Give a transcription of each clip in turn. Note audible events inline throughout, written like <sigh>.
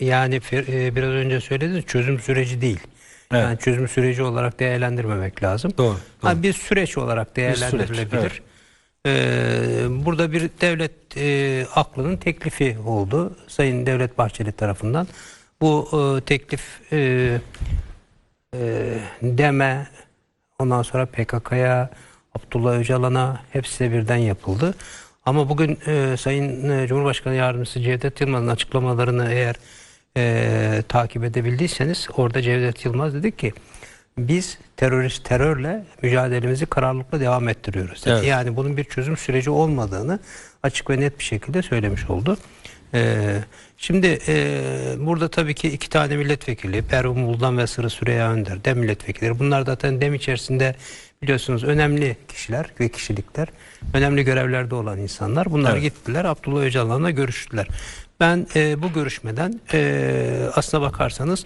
yani e, biraz önce söylediniz çözüm süreci değil. Evet. Yani çözüm süreci olarak değerlendirmemek lazım. Doğru, Ha, bir süreç olarak değerlendirilebilir. evet. Ee, burada bir devlet e, aklının teklifi oldu Sayın Devlet Bahçeli tarafından. Bu e, teklif e, e, deme ondan sonra PKK'ya Abdullah Öcalan'a hepsi de birden yapıldı. Ama bugün e, Sayın e, Cumhurbaşkanı Yardımcısı Cevdet Yılmaz'ın açıklamalarını eğer e, takip edebildiyseniz orada Cevdet Yılmaz dedi ki biz terörist terörle mücadelemizi kararlılıkla devam ettiriyoruz. Evet. Yani bunun bir çözüm süreci olmadığını açık ve net bir şekilde söylemiş oldu. Ee, şimdi e, burada tabii ki iki tane milletvekili Pervin Buldan ve Sırı Süreyya Önder dem milletvekilleri. Bunlar zaten dem içerisinde biliyorsunuz önemli kişiler ve kişilikler. Önemli görevlerde olan insanlar. Bunlar Evet. gittiler Abdullah Öcalan'la görüştüler. Ben e, bu görüşmeden e, aslına bakarsanız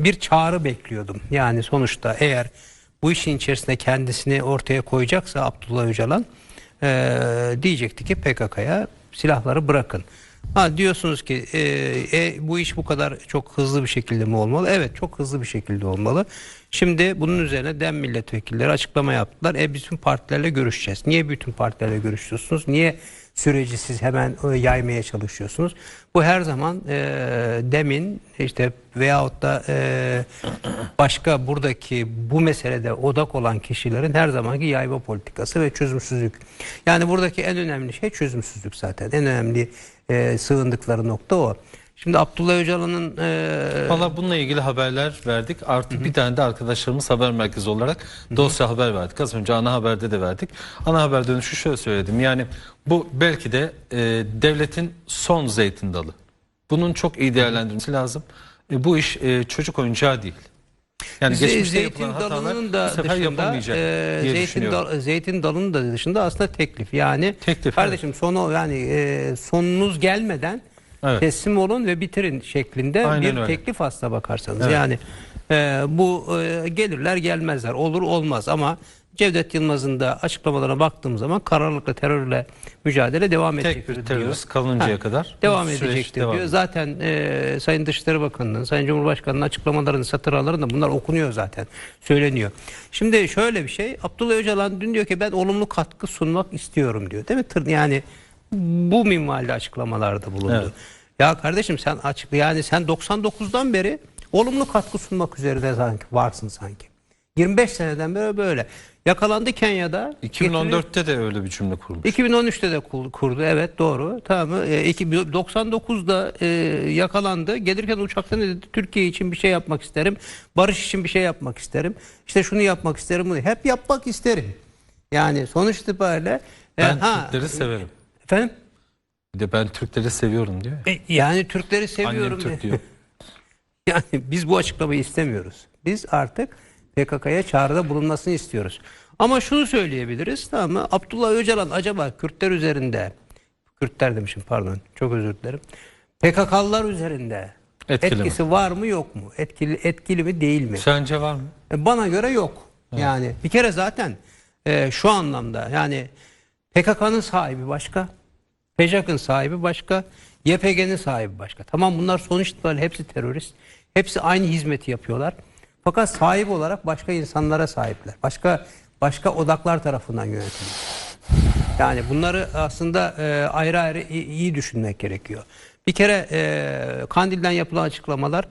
bir çağrı bekliyordum. Yani sonuçta eğer bu işin içerisinde kendisini ortaya koyacaksa Abdullah Öcalan e, diyecekti ki PKK'ya silahları bırakın. Ha diyorsunuz ki e, e, bu iş bu kadar çok hızlı bir şekilde mi olmalı? Evet çok hızlı bir şekilde olmalı. Şimdi bunun üzerine DEM milletvekilleri açıklama yaptılar. E bütün partilerle görüşeceğiz. Niye bütün partilerle görüşüyorsunuz? Niye süreci siz hemen e, yaymaya çalışıyorsunuz? Bu her zaman e, DEM'in işte veyahut da e, başka buradaki bu meselede odak olan kişilerin her zamanki yayma politikası ve çözümsüzlük. Yani buradaki en önemli şey çözümsüzlük zaten. En önemli e, sığındıkları nokta o. Şimdi Abdullah Öcalan'ın e, Valla bununla ilgili haberler verdik. Artık bir tane de arkadaşlarımız haber merkezi olarak dosya haber verdik. Az önce ana haberde de verdik. Ana haber dönüşü şöyle söyledim. Yani bu belki de e, devletin son zeytin dalı. Bunun çok iyi değerlendirilmesi lazım. E, bu iş e, çocuk oyuncağı değil. Yani Ze- geçmişte zeytin yapılan hatalar dalının da bu sefer dışında yapılmayacak e, diye zeytin, dal, zeytin dalının da dışında aslında teklif. Yani Teklif, kardeşim sonu yani e, sonunuz gelmeden Evet. teslim olun ve bitirin şeklinde Aynen bir öyle. teklif aslına bakarsanız. Evet. Yani e, bu e, gelirler gelmezler olur olmaz ama Cevdet Yılmaz'ın da açıklamalarına baktığım zaman kararlılıkla terörle mücadele devam Tek edecektir bir diyor. terörist kalıncaya Ha, kadar devam edecektir devam diyor. Zaten e, Sayın Dışişleri Bakanı'nın, Sayın Cumhurbaşkanı'nın açıklamalarının satır aralarında bunlar okunuyor zaten. Söyleniyor. Şimdi şöyle bir şey. Abdullah Öcalan dün diyor ki ben olumlu katkı sunmak istiyorum diyor. Değil mi? Yani bu minvalde açıklamalarda bulundu. Evet. Ya kardeşim sen açık yani sen 99'dan beri olumlu katkı sunmak üzerine sanki varsın sanki. 25 seneden beri böyle. Yakalandı Kenya'da. getiriliyor- 2014'te de öyle bir cümle kurmuş. 2013'te de kur- kurdu evet doğru tamam mı? E, iki- 99'da e, yakalandı gelirken uçaktan dedi Türkiye için bir şey yapmak isterim barış için bir şey yapmak isterim işte şunu yapmak isterim bunu hep yapmak isterim yani sonuç itibariyle e, Ben ha, Türkleri severim. Efendim Bir de ben Türkleri seviyorum diyor. E, yani Türkleri seviyorum Annem Türk diyor. <laughs> Yani biz bu açıklamayı istemiyoruz. Biz artık PKK'ya çağrıda bulunmasını istiyoruz. Ama şunu söyleyebiliriz tamam mı? Abdullah Öcalan acaba Kürtler üzerinde Kürtler demişim pardon çok özür dilerim. PKK'lılar üzerinde Etkili mi? etkisi var mı yok mu? Etkili etkili mi değil mi? Sence var mı? E, Bana göre yok. Yani bir kere zaten e, şu anlamda yani PKK'nın sahibi başka, PJAK'ın sahibi başka, YPG'nin sahibi başka. Tamam bunlar sonuç itibariyle hepsi terörist. Hepsi aynı hizmeti yapıyorlar. Fakat sahip olarak başka insanlara sahipler. Başka başka odaklar tarafından yönetiliyor. Yani bunları aslında e, ayrı ayrı iyi, iyi düşünmek gerekiyor. Bir kere e, Kandil'den yapılan açıklamalar